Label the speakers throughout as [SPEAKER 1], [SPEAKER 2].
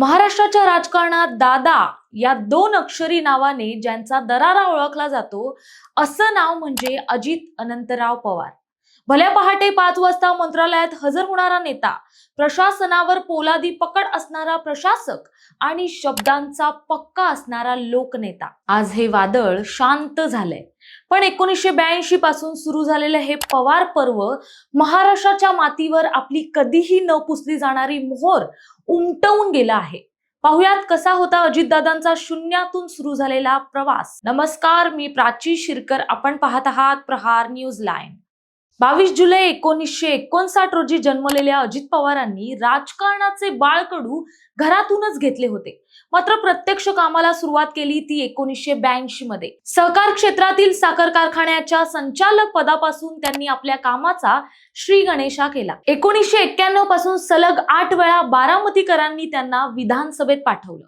[SPEAKER 1] महाराष्ट्राच्या राजकारणात दादा या दोन अक्षरी नावाने ज्यांचा दरारा ओळखला जातो असं नाव म्हणजे अजित अनंतराव पवार. भल्या पहाटे पाच वाजता मंत्रालयात हजर होणारा नेता प्रशासनावर पोलादी पकड असणारा प्रशासक आणि शब्दांचा पक्का असणारा लोकनेता. आज हे वादळ शांत झालंय. पण एकोणीसशे ब्याऐंशी पासून सुरू झालेलं हे पवार पर्व महाराष्ट्राच्या मातीवर आपली कधीही न पुसली जाणारी मोहर उमटवून गेला आहे. पाहुयात कसा होता अजितदादांचा शून्यातून सुरू झालेला प्रवास. नमस्कार मी प्राची शिरकर. आपण पाहत आहात प्रहार न्यूज लाईन. बावीस जुलै एकोणीसशे एकोणसाठ रोजी जन्मलेल्या अजित पवारांनी राजकारणाचे बाळकडू घरातूनच घेतले होते. मात्र प्रत्यक्ष कामाला सुरुवात केली ती एकोणीसशे ब्याऐंशी मध्ये. सहकार क्षेत्रातील साखर कारखान्याच्या संचालक पदापासून त्यांनी आपल्या कामाचा श्री गणेशा केला. एकोणीसशे एक्क्याण्णवपासून सलग आठ वेळा बारामतीकरांनी त्यांना विधानसभेत पाठवलं.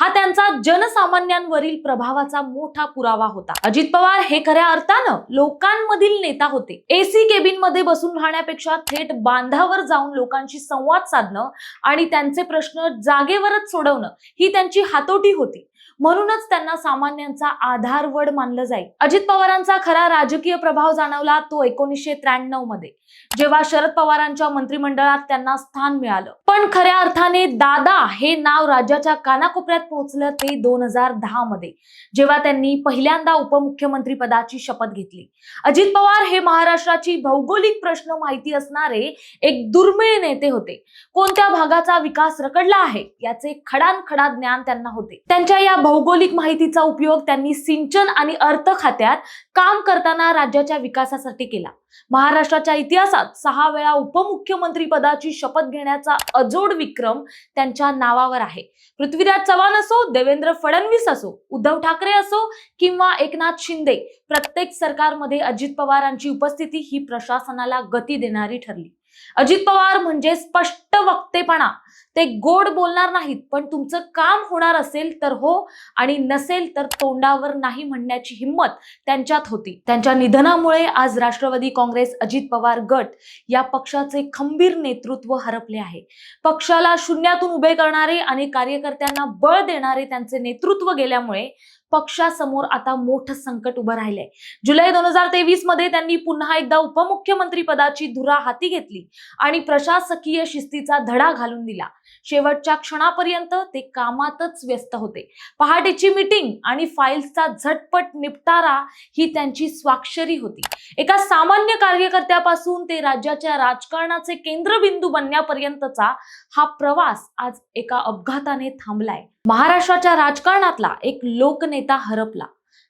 [SPEAKER 1] हा त्यांचा जनसामान्यांवरील प्रभावाचा मोठा पुरावा होता. अजित पवार हे खऱ्या अर्थानं लोकांमधील नेता होते. एसी केबिनमध्ये बसून राहण्यापेक्षा थेट बांधावर जाऊन लोकांशी संवाद साधणं आणि त्यांचे प्रश्न जागेवरच सोडवणं ही त्यांची हातोटी होती. म्हणूनच त्यांना सामान्यांचा आधारवड मानलं जाईल अजित पवारांचा खरा राजकीय प्रभाव जाणवला तो एकोणीसशे त्र्याण्णवमध्ये. जेव्हा शरद पवारांच्या मंत्रिमंडळात त्यांना स्थान मिळालं. पण खऱ्या अर्थाने दादा हे नाव राज्याच्या कानाकोपऱ्यात पोहोचलं ते दोन हजार दहा मध्ये. जेव्हा त्यांनी पहिल्यांदा उपमुख्यमंत्री पदाची शपथ घेतली. अजित पवार हे महाराष्ट्राची भौगोलिक प्रश्न माहिती असणारे एक दुर्मिळ नेते होते. कोणत्या भागाचा विकास रकडला आहे याचे खडानखडा ज्ञान त्यांना होते. त्यांच्या या भौगोलिक माहितीचा उपयोग त्यांनी सिंचन आणि अर्थ खात्यात काम करताना राज्याच्या विकासासाठी केला. महाराष्ट्राच्या इतिहासात सहा वेळा उपमुख्यमंत्री पदाची शपथ घेण्याचा अजोड विक्रम त्यांच्या नावावर आहे. पृथ्वीराज चव्हाण असो देवेंद्र फडणवीस असो उद्धव ठाकरे असो किंवा एकनाथ शिंदे प्रत्येक सरकारमध्ये अजित पवारांची उपस्थिती ही प्रशासनाला गती देणारी ठरली. अजित पवार म्हणजे स्पष्ट वक्तेपणा. ते गोड बोलणार नाहीत पण तुमचं काम होणार असेल तर हो आणि नसेल तर तोंडावर नाही म्हणण्याची हिंमत त्यांच्यात होती. त्यांच्या निधनामुळे आज राष्ट्रवादी काँग्रेस अजित पवार गट या पक्षाचे खंबीर नेतृत्व हरपले आहे. पक्षाला शून्यातून उभे करणारे आणि कार्यकर्त्यांना बळ देणारे त्यांचे नेतृत्व गेल्यामुळे पक्षासमोर आता मोठं संकट उभं राहिलंय. जुलै दोन हजार तेवीसमध्ये त्यांनी पुन्हा एकदा उपमुख्यमंत्री पदाची धुरा हाती घेतली आणि प्रशासकीय शिस्तीचा धडा घालून दिला. शेवटच्या क्षणापर्यंत ते कामातच व्यस्त होते. पहाटेची मीटिंग आणि फाईल्सचा झटपट निपटारा ही त्यांची स्वाक्षरी होती. एका सामान्य कार्यकर्त्यापासून ते राज्याच्या राजकारणाचे केंद्रबिंदू बनण्यापर्यंतचा हा प्रवास आज एका अपघाताने थांबलाय. महाराष्ट्राच्या राजकारणातला एक लोकनेता हरपला.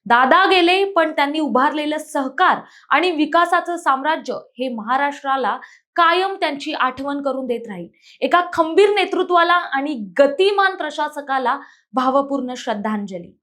[SPEAKER 1] दादा गेले पण त्यांनी उभारलेलं सहकार आणि विकासाचं साम्राज्य हे महाराष्ट्राला कायम त्यांची आठवण करून देत राहील. एका खंबीर नेतृत्वाला आणि गतिमान प्रशासकाला भावपूर्ण श्रद्धांजली.